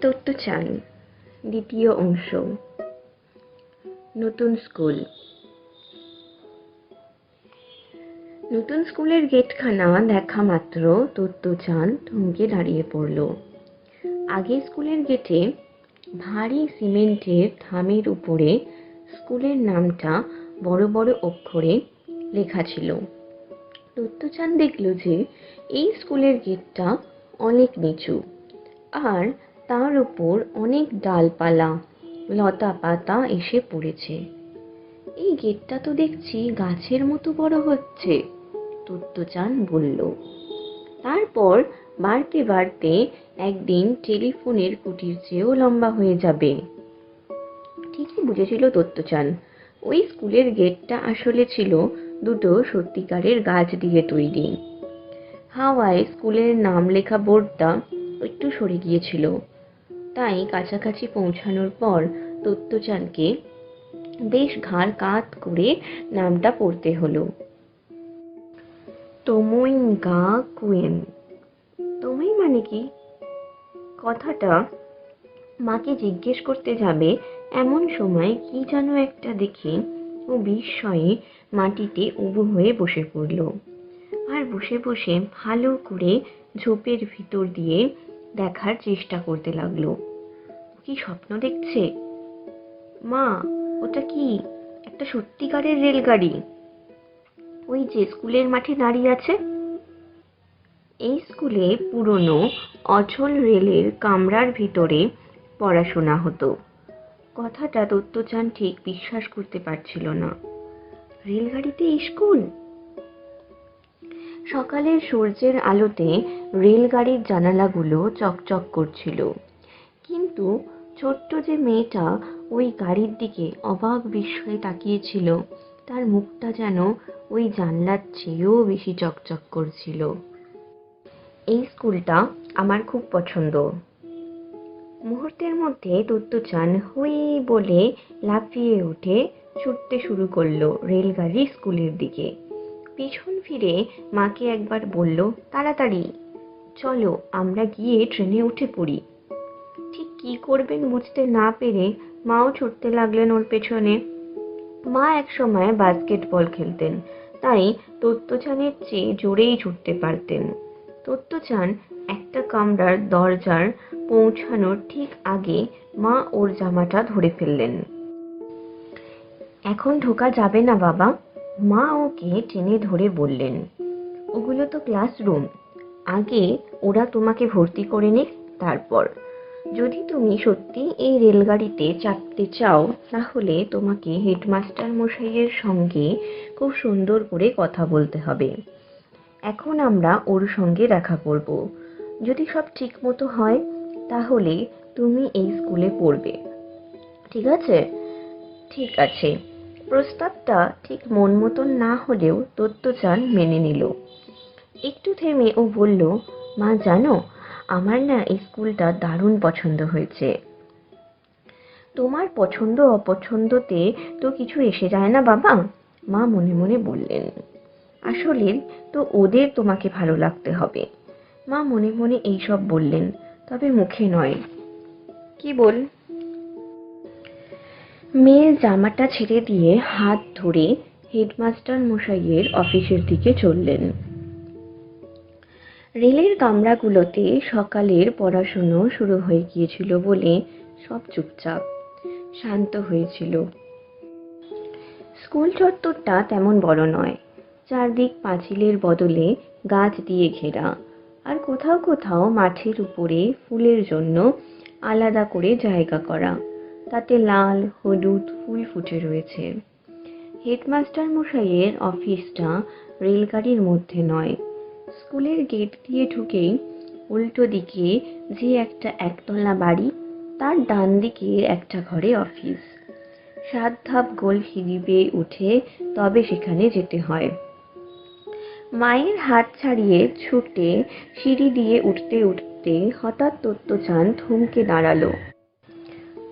তত্ত্ব চান দ্বিতীয় অংশ। নতুন স্কুল। নতুন স্কুলের গেটখানা দেখা মাত্র তত্ত্বচান থমকে দাঁড়িয়ে পড়ল। আগে স্কুলের গেটে ভারী সিমেন্টের থামের উপরে স্কুলের নামটা বড় বড় অক্ষরে লেখা ছিল। তত্ত্বচান দেখল যে এই স্কুলের গেটটা অনেক নিচু। আর তার উপর অনেক ডালপালা, লতা পাতা এসে পড়েছে। এই গেটটা তো দেখছি গাছের মতো বড় হচ্ছে, তত্ত্বচান বলল। তারপর বাড়তে বাড়তে একদিন টেলিফোনের কুটির চেয়েও লম্বা হয়ে যাবে। ঠিকই বুঝেছিল তত্ত্বচান। ওই স্কুলের গেটটা আসলে ছিল দুটো সত্যিকারের গাছ দিয়ে তৈরি। হাওয়ায় স্কুলের নাম লেখা বোর্ডটা একটু সরে গিয়েছিল। তাই কাছাকাছি পৌঁছানোর পর তত্ত্বচানকে বেশ ঘাড় কাত করে নামটা পড়তে হলো। তোমইঙ্গা কুয়েন। তোমই মানে কি? কথাটা মাকে জিজ্ঞেস করতে যাবে এমন সময় কি যেন একটা দেখে ও বিস্ময়ে মাটিতে উবু হয়ে বসে পড়ল। আর বসে বসে ভালো করে ঝোপের ভিতর দিয়ে দেখার চেষ্টা করতে লাগল। কি স্বপ্ন দেখছে? মা, ওটা কি একটা সত্যিকারের রেলগাড়ি? ওই যে স্কুলের মাঠে দাঁড়িয়ে আছে? এই স্কুলে পুরনো, অচল রেলের কামরার ভিতরে পড়াশোনা হতো। কথাটা দত্তচান ঠিক বিশ্বাস করতে পারছিল না। রেলগাড়িতে স্কুল? সকালের সূর্যের আলোতে রেলগাড়ির জানালাগুলো চকচক করছিল। কিন্তু ছোট্ট যে মেয়েটা ওই গাড়ির দিকে অবাক বিস্ময়ে তাকিয়েছিল, তার মুখটা যেন ওই জানলার চেয়েও বেশি চকচক করছিল। এই স্কুলটা আমার খুব পছন্দ। মুহূর্তের মধ্যে তত্ত্বচান হুই বলে লাফিয়ে উঠে ছুটতে শুরু করল রেলগাড়ি স্কুলের দিকে। পিছন ফিরে মাকে একবার বলল, তাড়াতাড়ি, চলো আমরা গিয়ে ট্রেনে উঠে পড়ি। ঠিক কি করবেন বুঝতে না পেরে মাও ছুটতে লাগলেন ওর পেছনে। মা একসময় বাস্কেটবল খেলতেন, তাই তত্ত্বচানের চেয়ে জোরেই ছুটতে পারতেন। তত্ত্বচান একটা কামরার দরজার পৌঁছানোর ঠিক আগে মা ওর জামাটা ধরে ফেললেন। এখন ঢোকা যাবে না বাবা। মা ওকে টেনে ধরে বললেন, ওগুলো তো ক্লাসরুম। আগে ওরা তোমাকে ভর্তি করে নিক, তারপর। যদি তুমি সত্যি এই রেলগাড়িতে চাপতে চাও, তাহলে তোমাকে হেডমাস্টার মশাইয়ের সঙ্গে খুব সুন্দর করে কথা বলতে হবে। এখন আমরা ওর সঙ্গে দেখা করব। যদি সব ঠিক মতো হয়, তাহলে তুমি এই স্কুলে পড়বে। ঠিক আছে? ঠিক আছে। প্রস্তাবটা ঠিক মন মতন না হলেও তত্ত্বচান মেনে নিল। একটু থেমে ও বলল, মা, জানো, আমার না এই স্কুলটা দারুণ পছন্দ হয়েছে। তোমার পছন্দ অপছন্দতে তো কিছু এসে যায় না বাবা? মা মনে মনে বললেন, আসলে তো ওদের তোমাকে ভালো লাগতে হবে। মা মনে মনে এইসব বললেন, তবে মুখে নয়। কি বল? মেয়ের জামাটা ছেড়ে দিয়ে হাত ধরে হেডমাস্টার মশাইয়ের অফিসের দিকে চললেন। রেলের কামরাগুলোতে সকালের পড়াশুনো শুরু হয়ে গিয়েছিল বলে সব চুপচাপ, শান্ত হয়েছিল। স্কুল চত্বরটা তেমন বড় নয়, চারদিক পাঁচিলের বদলে গাছ দিয়ে ঘেরা, আর কোথাও কোথাও মাঠের উপরে ফুলের জন্য আলাদা করে জায়গা করা। তাতে লাল, হলুদ ফুল ফুটে রয়েছে। হেডমাস্টার মশাইয়ের অফিসটা রেলগাড়ির মধ্যে নয়। স্কুলের গেট দিয়ে ঢুকেই উল্টো দিকে যে একটা একতলা বাড়ি, তার ডান দিকে একটা ঘরে অফিস। সাত ধাপ গোল সিঁড়ি উঠে তবে সেখানে যেতে হয়। মায়ের হাত ছাড়িয়ে ছুটে সিঁড়ি দিয়ে উঠতে উঠতে হঠাৎ তত্ত্বচান থমকে দাঁড়াল।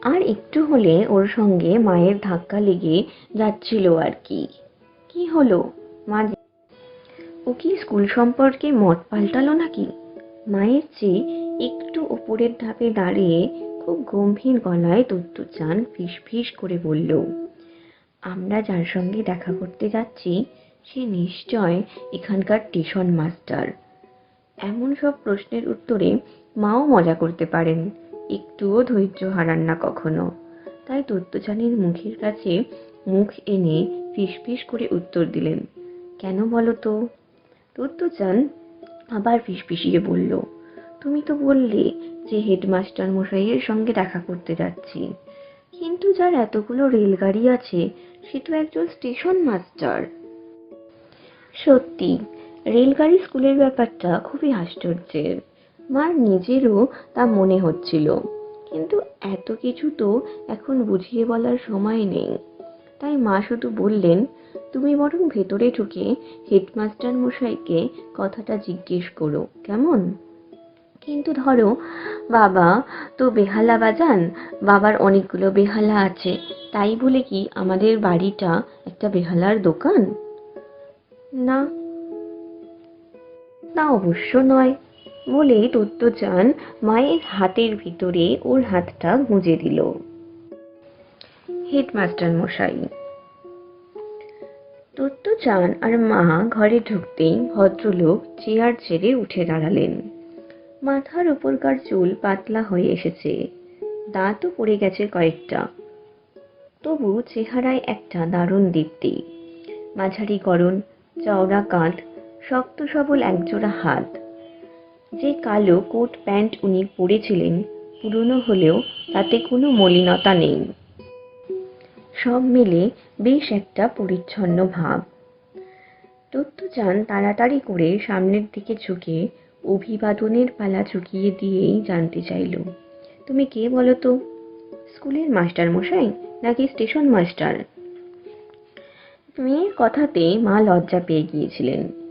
আর একটু হলে ওর সঙ্গে মায়ের ধাক্কা লেগে যাচ্ছিল আর কি। কি হলো? মা ও কি স্কুল সম্পর্কে মত পাল্টালো নাকি? মায়ের চেয়ে একটু উপরের ধাপে দাঁড়িয়ে খুব গম্ভীর গলায় চান ফিস ফিস করে বলল, আমরা যার সঙ্গে দেখা করতে যাচ্ছি, সে নিশ্চয় এখানকার টিউশন মাস্টার। এমন সব প্রশ্নের উত্তরে মাও মজা করতে পারেন। একটুও ধৈর্য হারান না কখনো। তাই তত্ত্বচানের মুখের কাছে মুখ এনে ফিসফিস করে উত্তর দিলেন, কেন বলো তো? তত্ত্বচান আবার ফিসফিসিয়ে বলল, তুমি তো বললে যে হেডমাস্টার মশাইয়ের সঙ্গে দেখা করতে যাচ্ছি। কিন্তু যার এতগুলো রেলগাড়ি আছে, সে তো একজন স্টেশন মাস্টার। সত্যি, রেলগাড়ি স্কুলের ব্যাপারটা খুবই আশ্চর্যের। মার নিজেরও তা মনে হচ্ছিল। কিন্তু এত কিছু তো এখন বুঝিয়ে বলার সময় নেই। তাই মা শুধু বললেন, তুমি বরং ভেতরে ঢুকে হেডমাস্টার মশাইকে কথাটা জিজ্ঞেস করো, কেমন? কিন্তু ধরো, বাবা, তো বেহালা বাজান? বাবার অনেকগুলো বেহালা আছে, তাই বলে কি আমাদের বাড়িটা একটা বেহালার দোকান? না তা অবশ্য নয়। বলে চান মায়ের হাতের ভিতরে ওর হাতটা গুঁজে দিল। হেডমাস্টার মশাই চান আর মা ঘরে ঢুকতেই ভদ্রলোক চেয়ার ছেড়ে উঠে দাঁড়ালেন। মাথার উপরকার চুল পাতলা হয়ে এসেছে। দাঁতও পড়ে গেছে কয়েকটা। তবু চেহারায় একটা দারুণ দীপ্তি। মাঝারি গরণ চওড়া কাঁধ, শক্ত সবল একজোড়া হাত। যে কালো কোট প্যান্ট উনি পরেছিলেন, পুরনো হলেও তাতে কোনো মলিনতা নেই। সব মিলে বেশ একটা পরিচ্ছন্ন ভাব। চান তাড়াতাড়ি করে সামনের দিকে ঝুঁকে অভিবাদনের পালা চুকিয়ে দিয়েই জানতে চাইল, তুমি কে বলো তো? স্কুলের মাস্টার মশাই নাকি স্টেশন মাস্টার? মেয়ের কথাতে মা লজ্জা পেয়ে গিয়েছিলেন।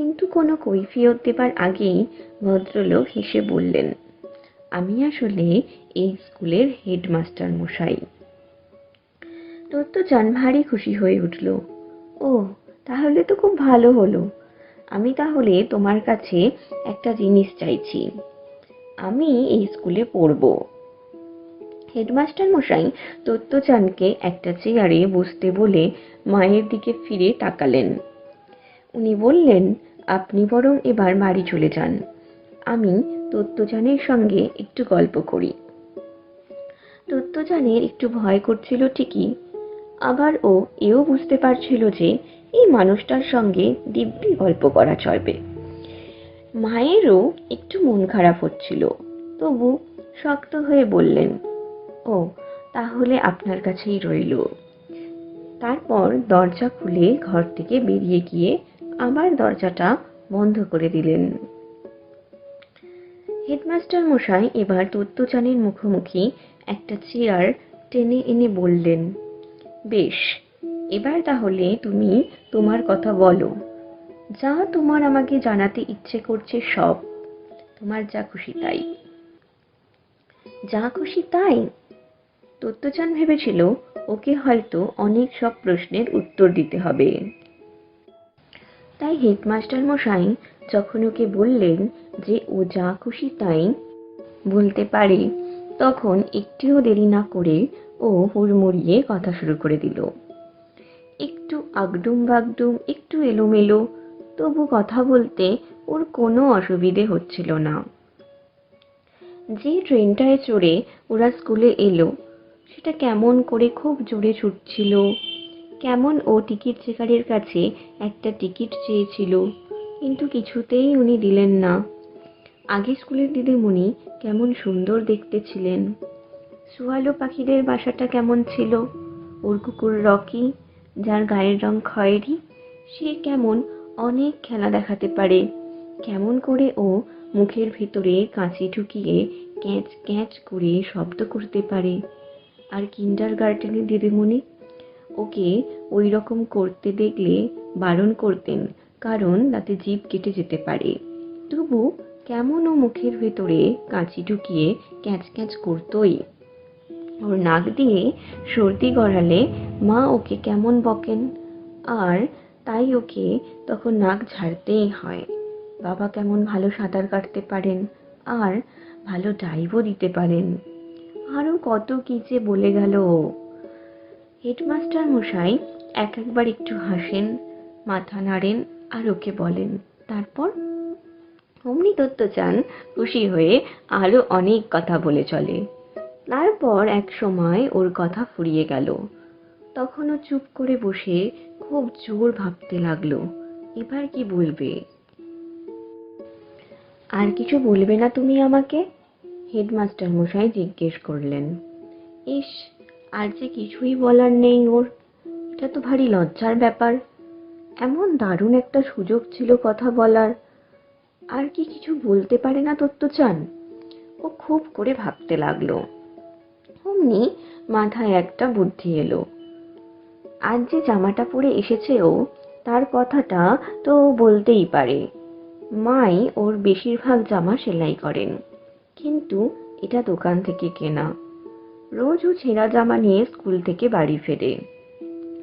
কিন্তু কোনো কৈফিয়ত দেবার আগেই ভদ্রলোক হেসে বললেন, আমি আসলে এই স্কুলের হেডমাস্টার মশাই। তোর তো জান ভারী খুশি হয়ে উঠল। ও, তাহলে তো খুব ভালো হলো। আমি তাহলে তোমার কাছে একটা জিনিস চাইছি। আমি এই স্কুলে পড়ব। হেডমাস্টার মশাই তত্ত্বচানকে একটা চেয়ারে বসতে বলে মায়ের দিকে ফিরে তাকালেন। উনি বললেন আপনি বরং এবার বাড়ি চলে যান। আমি তত্ত্বচানের সঙ্গে একটু গল্প করি। তত্ত্বচানের একটু ভয় করছিল ঠিকই, আবার ও এও বুঝতে পারছিল যে এই মানুষটার সঙ্গে দিব্যি গল্প করা চলবে। মায়েরও একটু মন খারাপ হচ্ছিল, তবু শক্ত হয়ে বললেন, ও, তাহলে আপনার কাছেই রইল। তারপর দরজা খুলে ঘর থেকে বেরিয়ে গিয়ে আবার দরজাটা বন্ধ করে দিলেন। হেডমাস্টার মশাই এবার তত্ত্বচানের মুখোমুখি একটা চেয়ার টেনে এনে বললেন, বেশ, এবার তাহলে তুমি তোমার কথা বলো। যা তোমার আমাকে জানাতে ইচ্ছে করছে সব। তোমার যা খুশি তাই। যা খুশি তাই? তত্ত্বচান ভেবেছিল, ওকে হয়তো অনেক সব প্রশ্নের উত্তর দিতে হবে। তাই হেডমাস্টার মশাই যখন ওকে বললেন যে ও যা খুশি তাই বলতে পারে, তখন একটিও দেরি না করে ও হুড়মুড়িয়ে কথা শুরু করে দিল। একটু আগডুম বাগডুম একটু এলোমেলো, তবু কথা বলতে ওর কোনো অসুবিধে হচ্ছিল না। যে ট্রেনটায় চড়ে ওরা স্কুলে এলো, সেটা কেমন করে খুব জোরে ছুটছিল। কেমন ও টিকিট চেকারের কাছে একটা টিকিট চেয়েছিল, কিন্তু কিছুতেই উনি দিলেন না। আগে স্কুলের দিদিমণি কেমন সুন্দর দেখতে ছিলেন। সোয়ালো পাখিদের বাসাটা কেমন ছিল? ওর কুকুর রকি, যার গায়ের রং খয়েরি, সে কেমন অনেক খেলা দেখাতে পারে। কেমন করে ও মুখের ভেতরে কাঁচি ঢুকিয়ে ক্যাঁচ ক্যাঁচ করে শব্দ করতে পারে। আর কিন্ডার গার্ডেনের দিদিমণি ওকে ওই রকম করতে দেখলে বারণ করতেন, কারণ তাতে জিভ কেটে যেতে পারে। তবু কেমন ও মুখের ভেতরে কাঁচি ঢুকিয়ে ক্যাঁচ ক্যাঁচ করতোই। ওর নাক দিয়ে সর্দি গড়ালে মা ওকে কেমন বকেন? আর তাই ওকে তখন নাক ঝাড়তেই হয়। বাবা কেমন ভালো সাঁতার কাটতে পারেন? আর ভালো ডাইভও দিতে পারেন। আরও কত কী যে বলে গেল। হেডমাস্টার মশাই এক একবার একটু হাসেন, মাথা নাড়েন আর ওকে বলেন, তারপর অমনি দত্ত চান খুশি হয়ে আরও অনেক কথা বলে চলে। তারপর এক সময় ওর কথা ফুরিয়ে গেল। তখন ও চুপ করে বসে খুব জোর ভাবতে লাগল, এবার কি বলবে? আর কিছু বলবে না তুমি আমাকে? হেডমাস্টার মশাই জিজ্ঞেস করলেন। ইস আর যে কিছুই বলার নেই ওর, এটা তো ভারী লজ্জার ব্যাপার। এমন দারুণ একটা সুযোগ ছিল কথা বলার। আর কি কিছু বলতে পারে না তত্ত্ব চান ও খুব করে ভাবতে লাগল। অমনি মাথায় একটা বুদ্ধি এলো। আজ যে জামাটা পরে এসেছে ও, তার কথাটা তো বলতেই পারে। মাই ওর বেশিরভাগ জামা সেলাই করেন, কিন্তু এটা দোকান থেকে কেনা। রোজ ও ছেঁড়া জামা নিয়ে স্কুল থেকে বাড়ি ফেরে।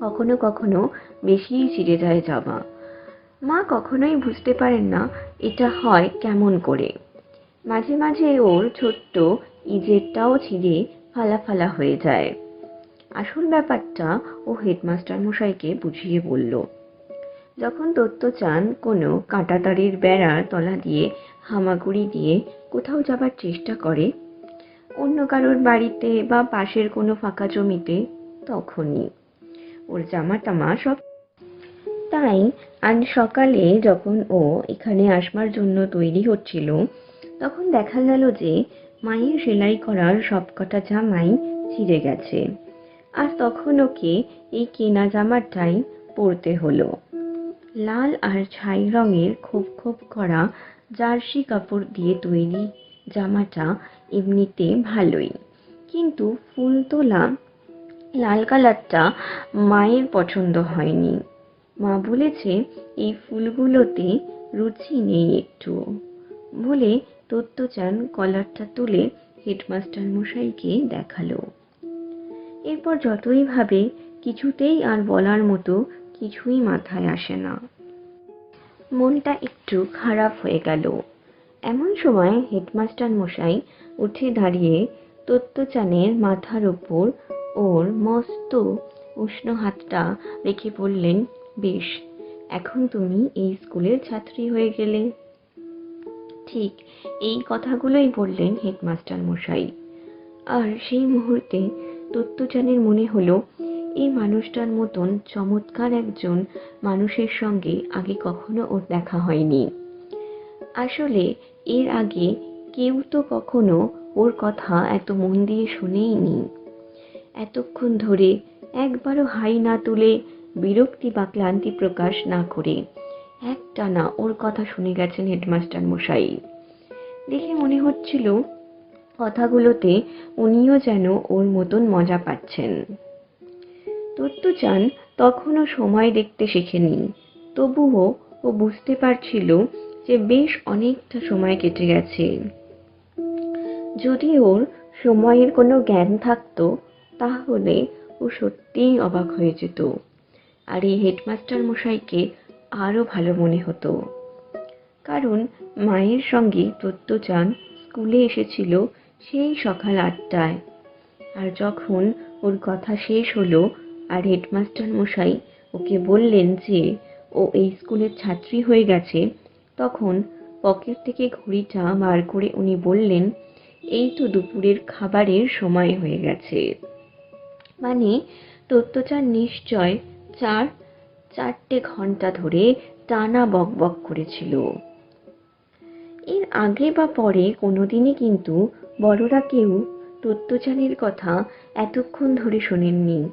কখনো কখনো বেশিই ছিঁড়ে যায় জামা। মা কখনোই বুঝতে পারেন না এটা হয় কেমন করে। মাঝে মাঝে ওর ছোট্ট ইজেরটাও ছিঁড়ে ফালা ফালা হয়ে যায়। আসল ব্যাপারটা ও হেডমাস্টার মশাইকে বুঝিয়ে বলল, যখন তত্ত্ব চান কোনো কাঁটাতারির বেড়ার তলা দিয়ে হামাগুড়ি দিয়ে কোথাও যাবার চেষ্টা করে অন্য কারোর বাড়িতে বা পাশের কোনো ফাঁকা জমিতে, তখনই। ওর জামা টামা সব তাই আজ সকালে যখন ও এখানে আসবার জন্য তৈরি হচ্ছিল, তখন দেখা গেল যে মায়ের সেলাই করার সবকটা জামাই ছিঁড়ে গেছে। আর তখন ওকে এই কেনা জামাটাই পরতে হলো। লাল আর ছাই রঙের খোপ খোপ করা জার্সি কাপড় দিয়ে তৈরি জামাটা এমনিতে ভালোই। কিন্তু ফুল তোলা লাল কালারটা মায়ের পছন্দ হয়নি। মা বলেছে, এই ফুলগুলোতে রুচি নেই একটুও বলে তত্ত্বচান কলারটা তুলে হেডমাস্টার মশাইকে দেখাল। এরপর যতই ভাবে, কিছুতেই আর বলার মতো কিছুই মাথায় আসে না। মনটা একটু খারাপ হয়ে গেল। এমন সময় হেডমাস্টার মশাই উঠে দাঁড়িয়ে তত্ত্বচানের মাথার ওপর ওর মস্ত উষ্ণ হাতটা রেখে বললেন, বেশ, এখন তুমি এই স্কুলের ছাত্রী হয়ে গেলে। ঠিক এই কথাগুলোই বললেন হেডমাস্টার মশাই। আর সেই মুহূর্তে তত্ত্বচানের মনে হলো, এই মানুষটার মতন চমৎকার একজন মানুষের সঙ্গে আগে কখনো ওর দেখা হয়নি। আসলে এর আগে কেউ তো কখনো ওর কথা এত মন দিয়ে শুনেইনি। এতক্ষণ ধরে একবারও হাই না তুলে বিরক্তি বা ক্লান্তি প্রকাশ না করে একটানা ওর কথা শুনে গেছেন হেডমাস্টার মশাই। দেখে মনে হচ্ছিল কথাগুলোতে উনিও যেন ওর মতন মজা পাচ্ছেন। তত্ত্বচান তখনও সময় দেখতে শেখেনি। তবুও ও বুঝতে পারছিল যে বেশ অনেকটা সময় কেটে গেছে। যদি ওর সময়ের কোনো জ্ঞান থাকতো, তাহলে ও সত্যিই অবাক হয়ে যেত। আর এই হেডমাস্টার মশাইকে আরও ভালো মনে হতো। কারণ মায়ের সঙ্গে তত্ত্বচান স্কুলে এসেছিল সেই সকাল আটটায়। আর যখন ওর কথা শেষ হলো আর হেডমাস্টার মশাই ওকে বললেন যে ও এই স্কুলের ছাত্রী হয়ে গেছে, তখন পকেট থেকে ঘড়িটা বার করে উনি বললেন এই তো দুপুরের খাবারের সময় হয়ে গেছে। মানে তত্ত্বচার নিশ্চয় চার, চারটে ঘণ্টা ধরে টানা বকবক করেছিল। এর আগে বা পরে কোনোদিনই কিন্তু বড়রা কেউ তত্ত্বচানের কথা এতক্ষণ ধরে শোনেননি।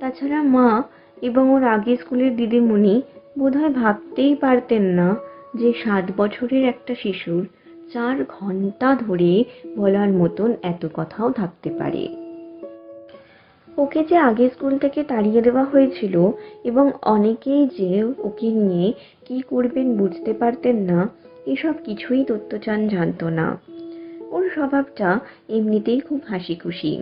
তাছাড়া মা এবং ওর আগে স্কুলের দিদিমণি বোধহয় ভাবতেই পারতেন না যে সাত বছরের একটা শিশুর চার ঘণ্টা ধরে বলার মতন এত কথাও থাকতে পারে। ওকে যে আগে স্কুল থেকে তাড়িয়ে দেওয়া হয়েছিল এবং অনেকেই যে ওকে নিয়ে কি করবেন বুঝতে পারতেন না, এসব কিছুই তত্ত্বচান জানতো না। ওর স্বভাবটা এমনিতেই খুব হাসি খুশি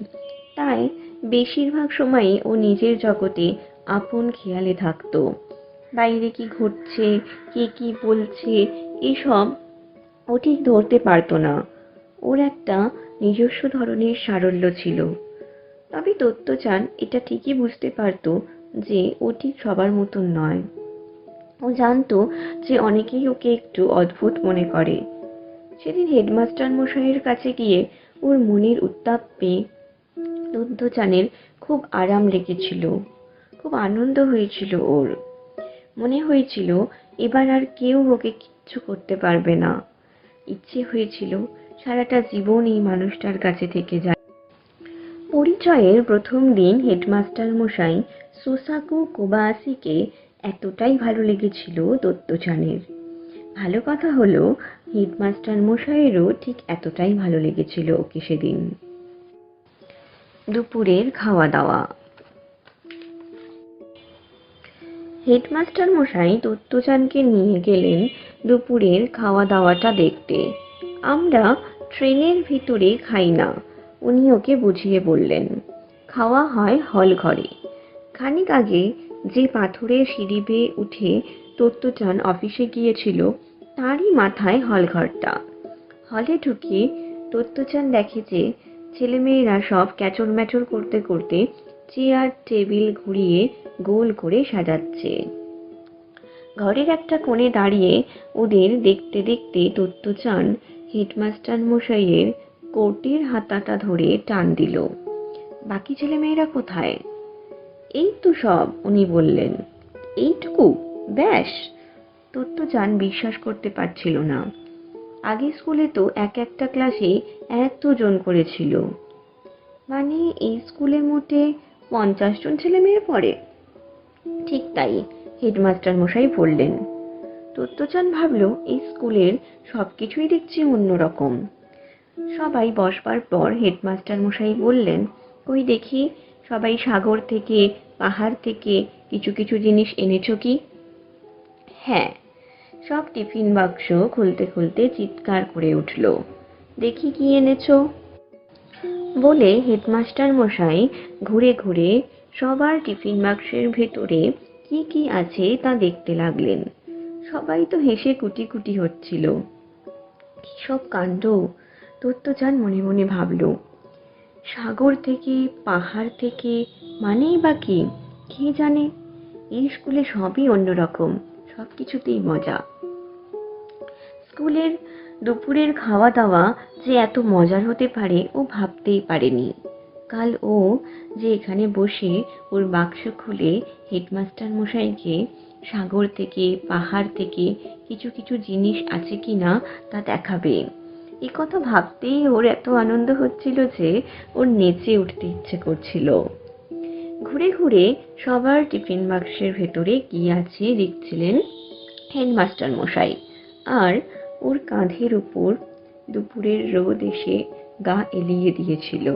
তাই বেশিরভাগ সময়ই ও নিজের জগতে আপন খেয়ালে থাকতো। বাইরে কি ঘটছে, কে কি বলছে, এসব ও ঠিক ধরতে পারতো না। ওর একটা নিজস্ব ধরনের সারল্য ছিল। তবে দত্তচান এটা ঠিকই বুঝতে পারতো যে ও ঠিক সবার মতন নয়। ও জানতো যে অনেকেই ওকে একটু অদ্ভুত মনে করে। সেদিন হেডমাস্টার মশাইয়ের কাছে গিয়ে ওর মনের উত্তাপ পেয়ে দত্তচানের খুব আরাম লেগেছিল। খুব আনন্দ হয়েছিল ওর। মনে হয়েছিল, এবার আর কেউ ওকে কিচ্ছু করতে পারবে না। ইচ্ছে হয়েছিল সারাটা জীবন এই মানুষটার কাছে থেকে যায়। পরিচয়ের প্রথম দিন হেডমাস্টার মশাই সোসাকু কোবায়াসিকে এতটাই ভালো লেগেছিল দত্তচানের। ভালো কথা হলো, হেডমাস্টার মশাইয়েরও ঠিক এতটাই ভালো লেগেছিল ওকে সেদিন। দুপুরের খাওয়া দাওয়া হেডমাস্টার মশাই দত্তচানকে নিয়ে গেলেন দুপুরের খাওয়া দাওয়াটা দেখতে। আমরা ট্রেনের ভিতরে খাই না, উনি ওকে বুঝিয়ে বললেন। খাওয়া হয় হল ঘরে। খানিক আগে যে পাথরের সিঁড়ি বেয়ে উঠে দত্তচান অফিসে গিয়েছিল, তারই মাথায় হলঘরটা হলে ঢুকে দত্তচান দেখে যে ছেলেমেয়েরা সব ক্যাচর ম্যাচর করতে করতে চেয়ার, টেবিল ঘুরিয়ে গোল করে সাজাচ্ছে। ঘরের একটা কোণে দাঁড়িয়ে ওদের দেখতে দেখতে দত্তচান হেডমাস্টার মশাইয়ের কোটের হাতাটা ধরে টান দিল। বাকি ছেলেমেয়েরা কোথায়? এই তো সব, উনি বললেন। এইটুকু? ব্যাস! দত্তচান বিশ্বাস করতে পারছিল না। আগে স্কুলে তো এক একটা ক্লাসে এতজন করেছিল মানে এই স্কুলে মোটে পঞ্চাশ জন ছেলে মেয়ে পড়ে? ঠিক তাই। হেডমাস্টার মশাই বললেন। তত্ত্বচান ভাবল, এই স্কুলের সব কিছুই দেখছি অন্যরকম। সবাই বসবার পর হেডমাস্টার মশাই বললেন কই দেখি সবাই সাগর থেকে, পাহাড় থেকে কিছু কিছু জিনিস এনেছো কি? হ্যাঁ। সব টিফিন বাক্স খুলতে খুলতে চিৎকার করে উঠল, দেখি কি এনেছো? বলে হেডমাস্টার মশাই ঘুরে ঘুরে সবার টিফিন বাক্সের ভেতরে কি কি আছে তা দেখতে লাগলেন। সবাই তো হেসে কুটি কুটি হচ্ছিল। কি সব কাণ্ড? দত্তচান মনে মনে ভাবল। সাগর থেকে, পাহাড় থেকে, মানেই বা কি? কে জানে? এই স্কুলে সবই অন্যরকম সব কিছুতেই মজা। স্কুলের দুপুরের খাওয়া দাওয়া যে এত মজার হতে পারে ও ভাবতেই পারেনি। কাল ও যে এখানে বসে ওর বাক্স খুলে হেডমাস্টার মশাইকে সাগর থেকে, পাহাড় থেকে কিছু কিছু জিনিস আছে কি না তা দেখাবে। এ কথা ভাবতেই ওর এত আনন্দ হচ্ছিল যে ওর নেচে উঠতে ইচ্ছে করছিল। ঘুরে ঘুরে সবার টিফিন বাক্সের ভেতরে কি আছে দেখছিলেন হেডমাস্টার মশাই। আর ওর কাঁধের উপর দুপুরের রোদ এসে গা এলিয়ে দিয়েছিল।